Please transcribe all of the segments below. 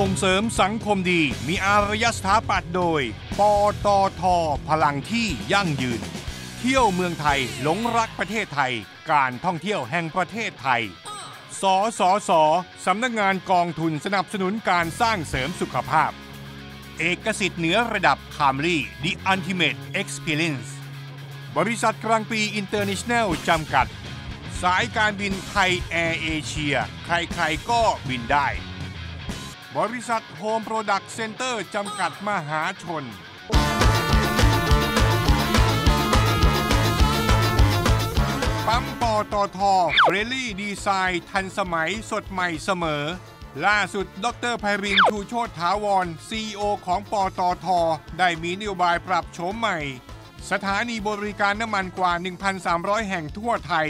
ส่งเสริมสังคมดี มีอารยสถาปัตย์โดย ปตท พลังที่ยั่งยืน เที่ยวเมืองไทยหลงรักประเทศไทย การท่องเที่ยวแห่งประเทศไทย สสส สำนักงานกองทุนสนับสนุนการสร้างเสริมสุขภาพ เอกสิทธิ์เหนือระดับคามรี่ The Ultimate Experience บริษัทกลางปีอินเตอร์เนชั่นแนลจำกัด สายการบินไทยแอร์เอเชีย ใครๆก็บินได้ บริษัทโฮมโปรดักต์เซ็นเตอร์จำกัดมหาชน ปั๊มปอตอทอเรลลี่ดีไซน์ทันสมัยสดใหม่เสมอ ล่าสุด ดรไพรินทูโชตถาวร CEO ของปอตอทอได้มีนโยบายปรับโฉมใหม่ สถานีบริการน้ำมันกว่า 1,300 แห่งทั่วไทย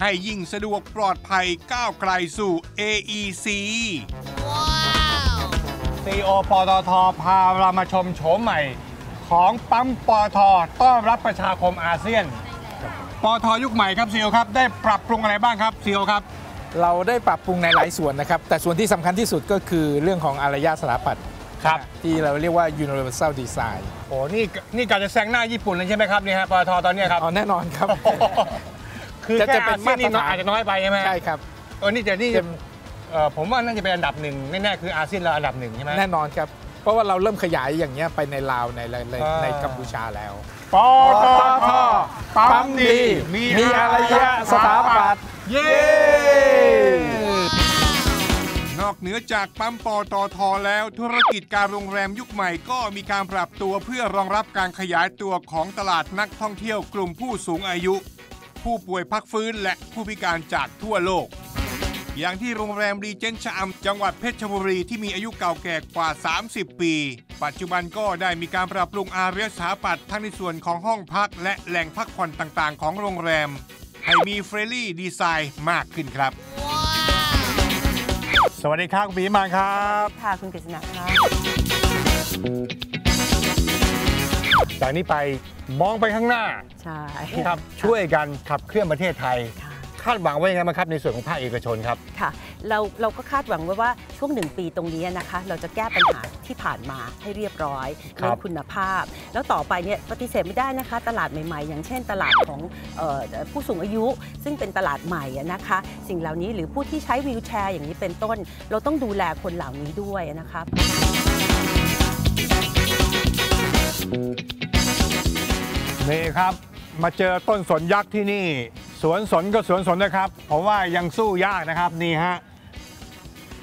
ให้ยิ่งสะดวกปลอดภัยก้าวไกลสู่ AEC CEO ปตทพาเรามาชมโฉมใหม่ ของปั๊มปตทต้อนรับประชาคมอาเซียนปตทยุคใหม่ครับซีโอครับได้ปรับปรุงอะไรบ้างครับซีโอครับ เราได้ปรับปรุงในหลายส่วนนะครับ แต่ส่วนที่สำคัญที่สุดก็คือเรื่องของอารยสถาปัตย์ครับ ที่เราเรียกว่า universal design โอ้นี่นี่การจะแซงหน้าญี่ปุ่นเลยใช่ไหมครับเนี่ยฮะปตทตอนเนี้ยครับ อ๋อแน่นอนครับ คือจะแค่เป็อานเซียนนี่มาตรฐานอาจจะน้อยไปใช่ไหมใช่ครับ เออนี่จะนี่ ผมว่าน่าจะเป็นอันดับหนึ่งแน่ๆคืออาเซียนเราอันดับหนึ่งใช่ไหมแน่นอนครับ เพราะว่าเราเริ่มขยายอย่างเงี้ยไปในลาวในในในอ่าในกัมพูชาแล้วปตทปั๊มดีมีอารยสถาปัตย์เย้นอกเหนือจากปั๊มปตทแล้วธุรกิจการโรงแรมยุคใหม่ก็มีการปรับตัวเพื่อรองรับการขยายตัวของตลาดนักท่องเที่ยวกลุ่มผู้สูงอายุ ผู้ป่วยพักฟื้นและผู้พิการจากทั่วโลก อย่างที่โรงแรมรีเจนต์ชะอำจังหวัดเพชรบุรีที่มีอายุเก่าแก่กว่า 30 ปี ปัจจุบันก็ได้มีการปรับปรุงอารยสถาปัตย์ทั้งในส่วนของห้องพักและแหล่งพักผ่อนต่างๆ ของโรงแรม ให้มีเฟรนลี่ดีไซน์มากขึ้นครับ สวัสดีครับคุณปีมาครับ ค่ะคุณกฤษณะคะจากนี้ไปมองไปข้างหน้าใช่ครับช่วยกันขับเคลื่อนประเทศไทย ค่ะคาดหวังไว้ยังไงบ้างครับในส่วนของภาคเอกชนครับค่ะเราเราก็คาดหวังไว้ว่าช่วงหนึ่งปีตรงนี้นะคะ เราจะแก้ปัญหาที่ผ่านมาให้เรียบร้อยครับเรื่องคุณภาพ แล้วต่อไปเนี่ยปฏิเสธไม่ได้นะคะ ตลาดใหม่ๆ อย่างเช่น ตลาดของเอ่อผู้สูงอายุ ซึ่งเป็นตลาดใหม่อะนะคะ สิ่งเหล่านี้หรือผู้ที่ใช้วีลแชร์อย่างนี้เป็นต้น เราต้องดูแลคนเหล่านี้ด้วยนะคะนี่ครับ มาเจอต้นสนยักษ์ที่นี่ สวนสนก็สวนสนนะครับผมว่ายังสู้ยากนะครับนี่ฮะ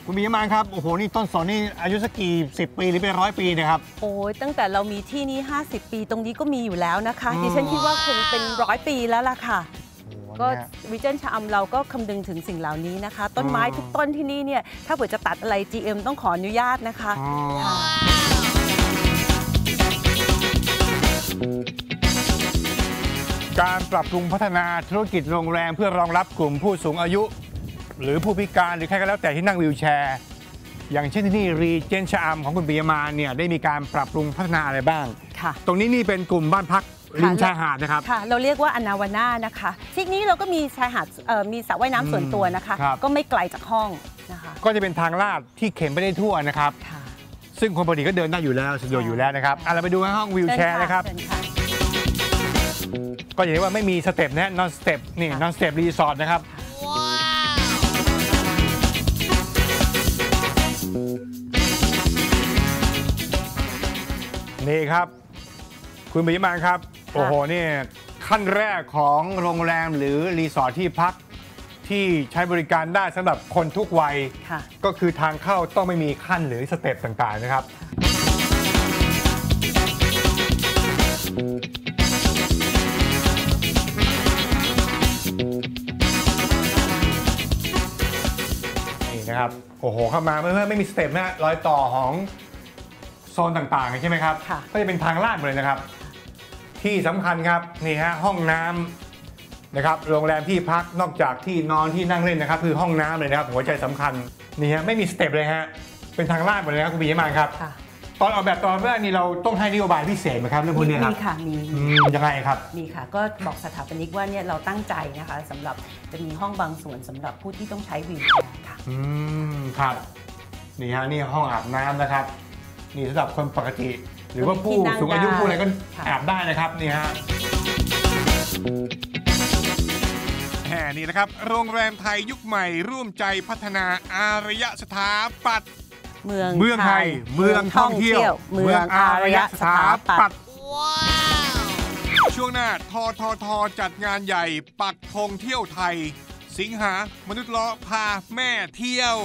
คุณมีมานครับโอ้โหนี่ต้นสนนี่อายุสักกี่สิบปีหรือเป็นร้อยปีเนะครับโอ้ยตั้งแต่เรามีที่นี่50 ปีตรงนี้ก็มีอยู่แล้วนะคะอืมดิฉันคิดว่าคงเป็นร้อยปีแล้วล่ะค่ะโอ้โหก็เนี่ยวิจ n ชะอำเราก็คำนึงถึงสิ่งเหล่านี้นะคะ ต้นไม้อ๋อทุกต้นที่นี่เนี่ยถ้าเผื่อจะตัดอะไร GM ต้องขออนุญาตนะคะ การปรับปรุงพัฒนาธุรกิจโรงแรมเพื่อรองรับกลุ่มผู้สูงอายุ หรือผู้พิการหรือใครก็แล้วแต่ที่นั่งวีลแชร์ อย่างเช่นที่นี่รีเจนชะอำของคุณปิยมาเนี่ยได้มีการปรับปรุงพัฒนาอะไรบ้างค่ะตรงนี้นี่เป็นกลุ่มบ้านพักริมชายหาดนะครับค่ะเราเรียกว่าอนาวาน่านะคะที่นี้เราก็มีชายหาดเอ่อมีสระว่ายน้ำส่วนตัวนะคะครับก็ไม่ไกลจากห้องนะคะก็จะเป็นทางลาดที่เข็นไปได้ทั่วนะครับค่ะซึ่งคนปกติก็เดินได้อยู่แล้วสะดวกอยู่แล้วนะครับอะเราไปดูห้องวีลแชร์นะครับเชิญค่ะ ก็อย่างที่ว่าไม่มีสเต็ปนะนอนสเต็ปนี่ค่ะนอนสเต็ปรีสอร์ทนะครับนี่ครับ คุณบิยมานครับ โอ้โหนี่ขั้นแรกของโรงแรมหรือรีสอร์ทที่พักที่ใช้บริการได้สำหรับคนทุกวัยค่ะก็คือทางเข้าต้องไม่มีขั้นหรือสเต็ปต่างๆนะครับ นี่นะครับ โอ้โหเข้ามาไม่ไม่ไม่มีสเต็ปนะฮะรอยต่อของโซนต่างๆใช่ไหมครับ ค่ะ ก็จะเป็นทางลาดหมดเลยนะครับ ที่สำคัญครับนี่ฮะห้องน้ำนะครับโรงแรมที่พักนอกจากที่นอนที่นั่งเล่นนะครับ คือห้องน้ำเลยนะครับหัวใจสำคัญนี่ฮะไม่มีสเต็ปเลยฮะเป็นทางลาดหมดเลยนะครับคุณปิยมานครับ ค่ะ ตอนออกแบบตอนแรกนี่เราต้องให้นโยบายพิเศษไหมครับเรื่องพวกนี้ครับมีค่ะมีอืมยังไงครับมีค่ะ ก็บอกสถาปนิกว่าเนี่ยเราตั้งใจนะคะสำหรับจะมีห้องบางส่วนสำหรับผู้ที่ต้องใช้วีลแชร์ค่ะอืมครับนี่ฮะนี่ห้องอาบน้ำนะครับ นี่สำหรับคนปกติ หรือว่าผู้ที่นั่งสูงอายุได้ผู้อะไรก็ค่ะอาบได้นะครับนี่ฮะแหมนี่นะครับ โรงแรมไทยยุคใหม่ร่วมใจพัฒนาอารยสถาปัตย์ เมืองเมืองไทย เมืองท่องเที่ยว เมืองอารยสถาปัตย์ช่วงหน้าทอทอทอจัดงานใหญ่ ปักธงเที่ยวไทย สิงหามนุษย์ล้อพาแม่เที่ยว